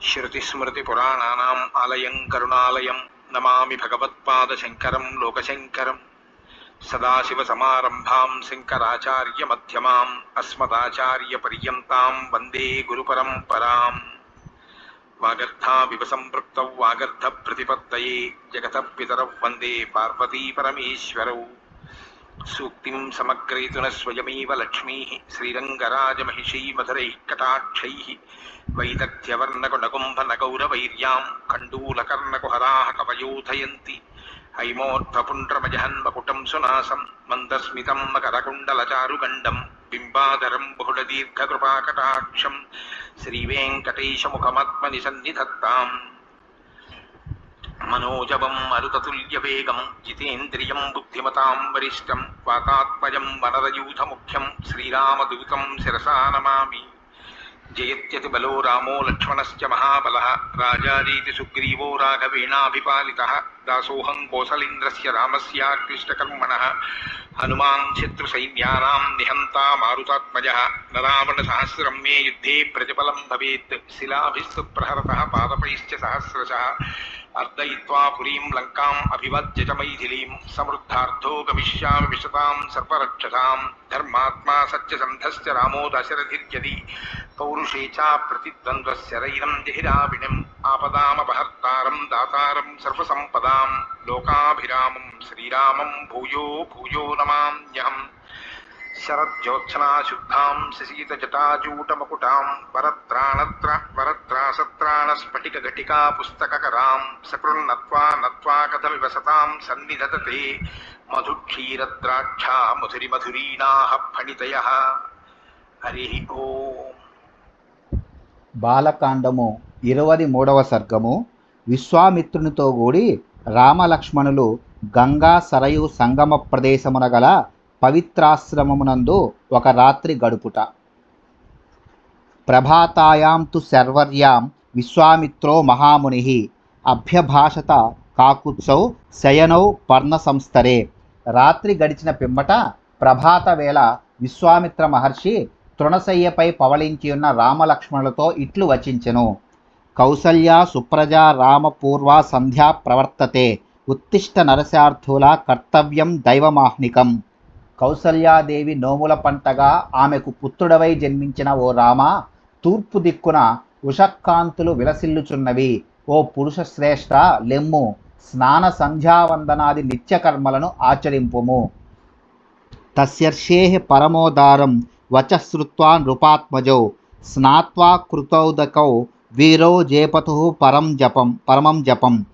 వాల్మీకికోకిలం శృతిస్మృతిపురాణానాम् ఆలయం కరుణాలయం నమామి భగవత్పాదశంకరం లోకశంకరం సదాశివసమారంభాం శంకరాచార్యమధ్యమాम् అస్మదాచార్యపర్యంతాం వందే గురుపరంపరాం వాగర్థావివ సంపృక్త వాగర్థ ప్రతిపత్తయే జగత పితరౌ వందే పార్వతీపరమేశ్వరౌ సూక్తిం సమగ్రయతున స్వయమేవ లక్ష్మీ శ్రీరంగరాజమహిషీ మధురైः కటాక్షైः వైదగ్ధ్యవర్ణకునకుంభనగౌరవైర్యాం కండూలకర్ణకుహరాः కవయోధయంతి హైమోర్ధపుండ్రమజహన్మకుటం సునాసం మందస్మితం మకరకుండలచారుగండం బింబాధరం బహుళదీర్ఘకృపాకటాక్షం శ్రీవేంకటేశముఖమాత్మని సన్నిధత్తాం మనోజవం మరుతతుల్యవేగం జితేంద్రియం బుద్ధిమతాం వరిష్టం వాతాత్మజం వనరయూథముఖ్యం శ్రీరామదూతం శిరసా నమామి జయత్యతి బలో రామో లక్ష్మణశ్చ మహాబల రాజారీతి సుగ్రీవో రాఘవేణాభిపాలిత దాసోహం కోసలేంద్రస్య రామస్యాక్లిష్టకర్మణ హనుమాన్ శత్రుసైన్యానాం నిహంతా మారుతాత్మజ న రావణసహస్రం మే యుద్ధే ప్రతిఫలం భవేత్ శిలాభిస్తు ప్రహరత పాదపైశ్చ సహస్రశ అర్దయిత్వా పురీం లంకాం అభివద్య మైథిలీం సమృద్ధార్థో గమిష్యామి విశతాం సర్పరక్షసాం ధర్మాత్మా సత్య సత్యసంధశ్చ రామో దశరథిర్యది పౌరుషే చ ప్రతిద్వంద్వశరైరం జహిరావిణిం ఆపదామపహర్తారం దాతారం సర్వసంపదాం లోకాభిరామం శ్రీరామం భూయో భూయో నమామ్యహం శరజ్యోత్సనాశుద్ధాం శశీతజటాజూటమకుటాం వరత్రాణత్ర వరత్రాసత్రాణస్ఫటికఘటికా పుస్తకకరాం సకృన్నత్వా నత్వా కథమివ సతాం సన్నిధతతే మధుక్షీరద్రాక్షా మధురిమధురీణాః ఫణితయ హరి ఓం. బాలకాండము ఇరవది మూడవ సర్గము. విశ్వామిత్రునితో కూడి రామలక్ష్మణులు గంగా సరయు సంగమ ప్రదేశమున గల పవిత్రాశ్రమమునందు ఒక రాత్రి గడుపుట. ప్రభాతాయాం తు శర్వర్యాం విశ్వామిత్రో మహాముని అభ్యభాషత కాకుత్సౌ శయనౌ పర్ణ సంస్థరే రాత్రి గడిచిన పిమ్మట ప్రభాత వేళ విశ్వామిత్ర మహర్షి తృణశయ్యపై పవళించి ఉన్న రామలక్ష్మణులతో ఇట్లు వచించెను. కౌసల్య సుప్రజా రామపూర్వ సంధ్యా ప్రవర్తతే. ఉత్తిష్ట నరశార్థుల కర్తవ్యం దైవమాహ్నికం. కౌసల్యాదేవి నోముల పంటగా ఆమెకు పుత్రుడవై జన్మించిన ఓ రామ తూర్పు దిక్కున ఉషక్కాంతులు విలసిల్లుచున్నవి. ఓ పురుష శ్రేష్ఠ లెమ్ము స్నాన సంధ్యావందనాది నిత్యకర్మలను ఆచరింపుము. తస్యర్షే పరమోదారం వచశ్రుత్వా నృపాత్మజౌ స్నాత్వా కృతౌదకౌ వీరో జేపతు పరం జపం పరమం జపం.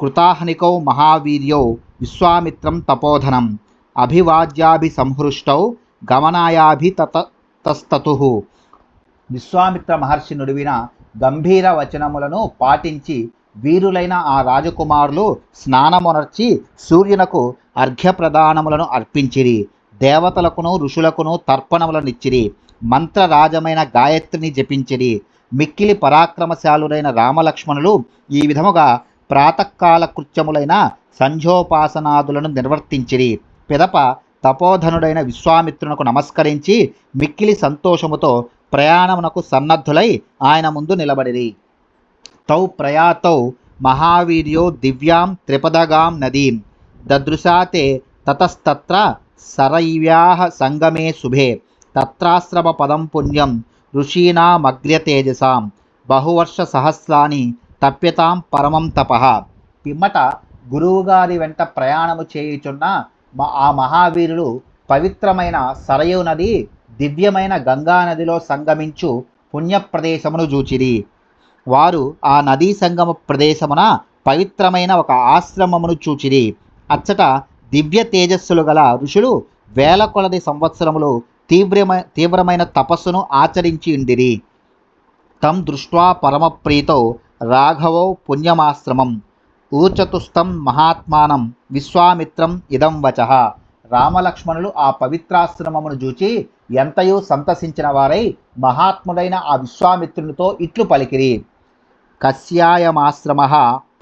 కృతాహనికౌ మహావీర్యౌ విశ్వామిత్రం తపోధనం. అభివాజ్యాభిసంహృష్టౌ గమనాయాభితతస్తతు. విశ్వామిత్ర మహర్షి నుడివిన గంభీర వచనములను పాటించి వీరులైన ఆ రాజకుమారులు స్నానమునర్చి సూర్యునకు అర్ఘ్యప్రదానములను అర్పించిరి. దేవతలకును ఋషులకును తర్పణములనిచ్చిరి. మంత్రరాజమైన గాయత్రిని జపించిరి. మిక్కిలి పరాక్రమశాలురైన రామలక్ష్మణులు ఈ విధముగా ప్రాతకాల కృత్యములైన సంధ్యోపాసనాదులను నిర్వర్తించిరి. పిదప తపోధనుడైన విశ్వామిత్రునకు నమస్కరించి మిక్కిలి సంతోషముతో ప్రయాణమునకు సన్నద్ధులై ఆయన ముందు నిలబడిరి. తౌ ప్రయాతౌ మహావీర్యో దివ్యాం త్రిపదగాం నదీం. దదృశాతే తతస్తత్ర సరైవ్యాహ సంగమే శుభే. తత్రాశ్రమ పదం పుణ్యం ఋషీణామగ్ర్యతేజసాం బహువర్ష సహస్రాని తప్యతాం పరమం తప. పిమ్మట గురువుగారి వెంట ప్రయాణము చేయుచున్న ఆ మహావీరులు పవిత్రమైన సరయు నది దివ్యమైన గంగా నదిలో సంగమించు పుణ్యప్రదేశమును చూచిరి. వారు ఆ నదీ సంగమ ప్రదేశమున పవిత్రమైన ఒక ఆశ్రమమును చూచిరి. అచ్చట దివ్య తేజస్సులు గల ఋషులు వేల కొలది సంవత్సరములు తీవ్రమై తీవ్రమైన తపస్సును ఆచరించి ఉండిరి. తం దృష్ట్వా పరమప్రీతో రాఘవో పుణ్యమాశ్రమం. ఊర్చతుస్తం మహాత్మానం విశ్వామిత్రం ఇదం వచః. రామలక్ష్మణులు ఆ పవిత్రాశ్రమమును చూచి ఎంతయో సంతసించిన వారై మహాత్ముడైన ఆ విశ్వామిత్రునితో ఇట్లు పలికిరి. కస్యాయమాశ్రమ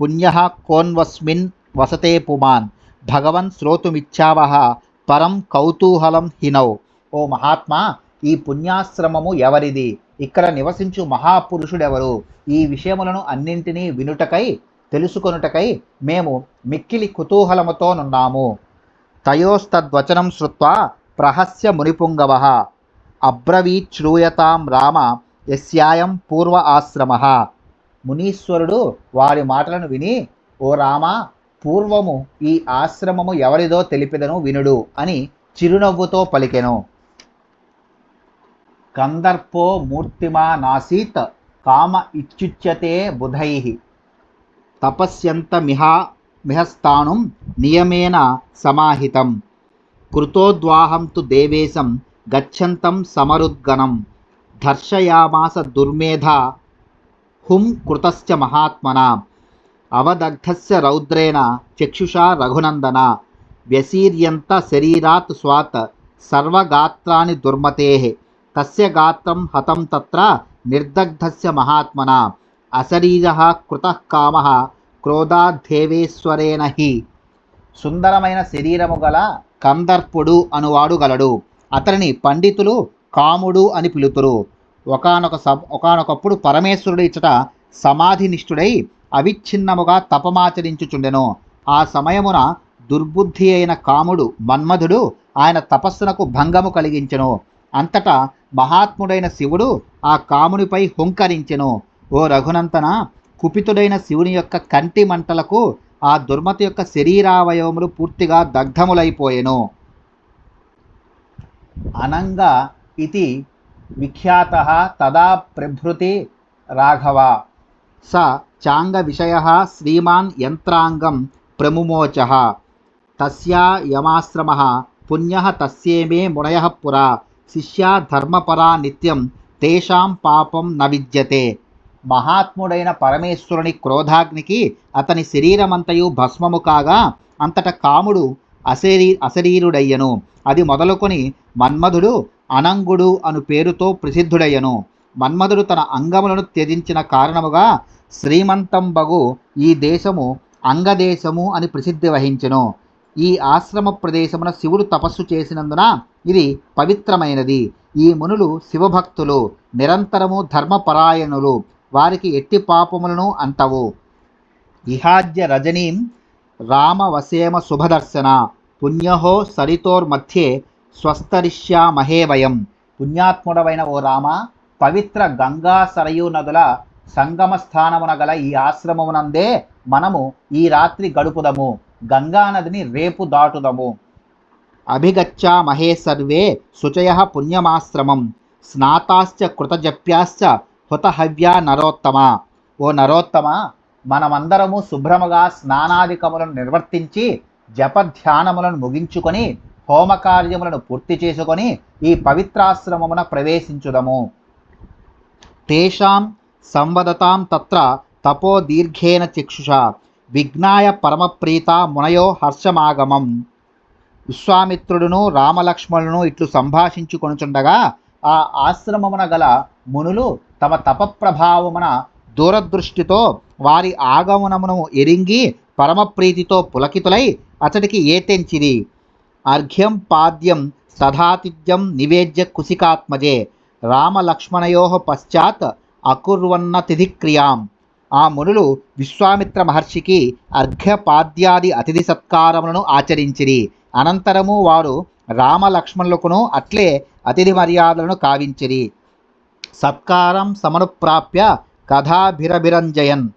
పుణ్య కోన్వస్మిన్ వసతే పుమాన్. భగవన్ శ్రోతుమిచ్చావహ పరం కౌతూహలం హినౌ. ఓ మహాత్మా ఈ పుణ్యాశ్రమము ఎవరిది? ఇక్కడ నివసించు మహాపురుషుడెవరు? ఈ విషయములను అన్నింటినీ వినుటకై తెలుసుకొనుటకై మేము మిక్కిలి కుతూహలముతోనున్నాము. తయోస్తద్వచనం శ్రుత్వా ప్రహస్య మునిపుంగవ అబ్రవీచ్రూయతాం రామ యస్యాయం పూర్వ ఆశ్రమ. మునీశ్వరుడు వారి మాటలను విని ఓ రామ పూర్వము ఈ ఆశ్రమము ఎవరిదో తెలిపిదను వినుడు అని చిరునవ్వుతో పలికెను. కందర్పో మూర్తిమా నాసీత్ కామ ఇచ్చుచ్యతే బుధై. తపస్యంతమిహా మిహస్థాణుం నియమేన సమాహితం. కృతోద్వాహం తు దేవేశం గచ్చంతం సమరుద్గణం. దర్శయామాస దుర్మేధ హుం కృతశ్చ మహాత్మన. అవదగ్ధస్య రౌద్రేణ చక్షుషా రఘునందన. వ్యసీర్యంత శరీరాత్ స్వాత్ సర్వగాత్రాని దుర్మతే. తస్య గాత్రం హతం తత్ర నిర్దగ్ధస్య మహాత్మనా. అశరీర కృతః కామ క్రోధాద్ధేవేశ్వరేణ హి. సుందరమైన శరీరము గల కందర్పుడు అనువాడు గలడు. అతనిని పండితులు కాముడు అని పిలుతురు. ఒకనొక స ఒకనొకప్పుడు పరమేశ్వరుడు ఇచ్చట సమాధినిష్ఠుడై అవిచ్ఛిన్నముగా తపమాచరించుచుండెను. ఆ సమయమున దుర్బుద్ధి అయిన కాముడు మన్మధుడు ఆయన తపస్సునకు భంగము కలిగించెను. అంతటా మహాత్ముడైన శివుడు ఆ కామునిపై హుంకరించెను. ఓ రఘునంతన కుపితుడైన శివుని యొక్క కంటి మంటలకు ఆ దుర్మతి యొక్క శరీరావయవములు పూర్తిగా దగ్ధములైపోయెను. అనంగా ఇది విఖ్యాత తదా ప్రభృతి రాఘవ. స చాంగ విషయ శ్రీమాన్ యంత్రాంగం ప్రముమోచ. తస్యా యమాశ్రమ పుణ్య తస్యేమే మునయ పురా. శిష్యా ధర్మపరా నిత్యం తేషాం పాపం న విద్యతే మహాత్ముడైన పరమేశ్వరుని క్రోధాగ్నికి అతని శరీరమంతయు భస్మము కాగా అంతట కాముడు అశరీ అశరీరుడయ్యను. అది మొదలుకొని మన్మధుడు అనంగుడు అను పేరుతో ప్రసిద్ధుడయ్యను. మన్మధుడు తన అంగములను త్యజించిన కారణముగా శ్రీమంతంబగు ఈ దేశము అంగదేశము అని ప్రసిద్ధి వహించెను. ఈ ఆశ్రమ ప్రదేశమున శివుడు తపస్సు చేసినందున ఇది పవిత్రమైనది. ఈ మునులు శివభక్తులు నిరంతరము ధర్మపరాయణులు. వారికి ఎట్టి పాపములను అంటవు ఇహాద్య రజనీం రామవసేమ శుభదర్శన. పుణ్యహో సరితోర్మధ్యే స్వస్తరిష్యామహే వయం. పుణ్యాత్ముడవైన ఓ రామ పవిత్ర గంగా సరయూ నదుల సంగమ స్థానమున గల ఈ ఆశ్రమమునందే మనము ఈ రాత్రి గడుపుదము. గంగా నదిని రేపు దాటుదము. అభిగచ్చామహే సర్వే శుచయ పుణ్యమాశ్రమం. స్నాతాశ్చ కృతజప్యాశ్చ హుతహవ్యా నరోత్తమ? ఓ నరోత్తమ మనమందరము శుభ్రముగా స్నానాదికములను నిర్వర్తించి జపధ్యానములను ముగించుకొని హోమకార్యములను పూర్తి చేసుకొని ఈ పవిత్రాశ్రమమున ప్రవేశించుదము. తేషాం సంవదతాం తత్ర తపో దీర్ఘేన చక్షుష విజ్ఞాయ పరమప్రీత మునయో హర్షమాగమం. విశ్వామిత్రుడును రామలక్ష్మణులను ఇట్లు సంభాషించుకొనుచుండగా ఆ ఆశ్రమమున గల మునులు తమ తపప్రభావమున దూరదృష్టితో వారి ఆగమనమును ఎరింగి పరమప్రీతితో పులకితులై అతడికి ఏటెంచిరి అర్ఘ్యం పాద్యం సదాతిథ్యం నివేద్య కుశికాత్మజే రామలక్ష్మణయో పశ్చాత్ అకుర్వన్న తిథిక్రియాం. ఆ మునులు విశ్వామిత్ర మహర్షికి అర్ఘ్యపాద్యాది అతిథి సత్కారములను ఆచరించిరి. అనంతరము వారు రామలక్ష్మణులకును అట్లే అతిథి మర్యాదలను కావించిరి. సత్కారం సమనుప్రాప్య కథాభిరభిరంజయన్.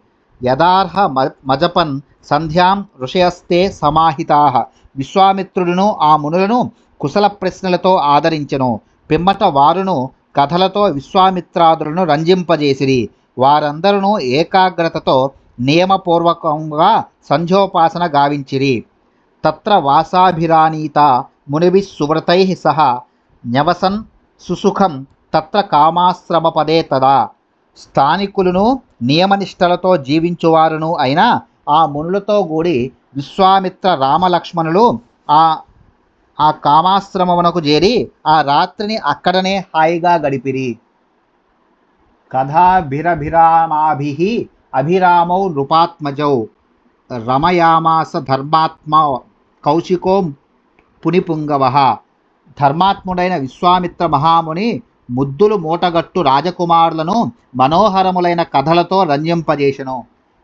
యదార్హ మజపన్ సంధ్యాం ఋషయస్తే సమాహితా. విశ్వామిత్రుడును ఆ మునులను కుశల ప్రశ్నలతో ఆదరించెను. పిమ్మట వారును కథలతో విశ్వామిత్రాదులను రంజింపజేసిరి. వారందరూ ఏకాగ్రతతో నియమపూర్వకంగా సంధ్యోపాసన గావించిరి. తత్ర వాసాభిరాణీత మునిభిः సువ్రతై సహ. న్యవసన్ సుసుఖం తత్ర కామాశ్రమపదే తదా. స్థానికులను నియమనిష్టలతో జీవించువారును అయిన ఆ మునులతో కూడి విశ్వామిత్ర రామలక్ష్మణులు ఆ ఆ కామాశ్రమమునకు చేరి ఆ రాత్రిని అక్కడనే హాయిగా గడిపిరి. కథాభిరభిరామాభి అభిరామౌ నృపాత్మజౌ. రమయామాస ధర్మాత్మ కౌశికో పునిపుంగవ. ధర్మాత్ముడైన విశ్వామిత్ర మహాముని ముద్దులు మూటగట్టు రాజకుమారులను మనోహరములైన కథలతో రంజింపజేసెను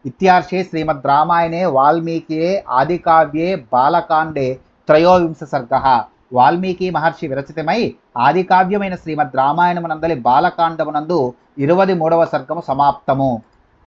ఇత్యార్షే శ్రీమద్ రామాయణే వాల్మీకియే ఆదికావ్యే బాలకాండే త్రయోవింశ సర్గ. వాల్మీకి మహర్షి విరచితమై ఆదికావ్యమైన శ్రీమద్ రామాయణమునందలి బాలకాండమునందు ఇరవది మూడవ సర్గము సమాప్తము.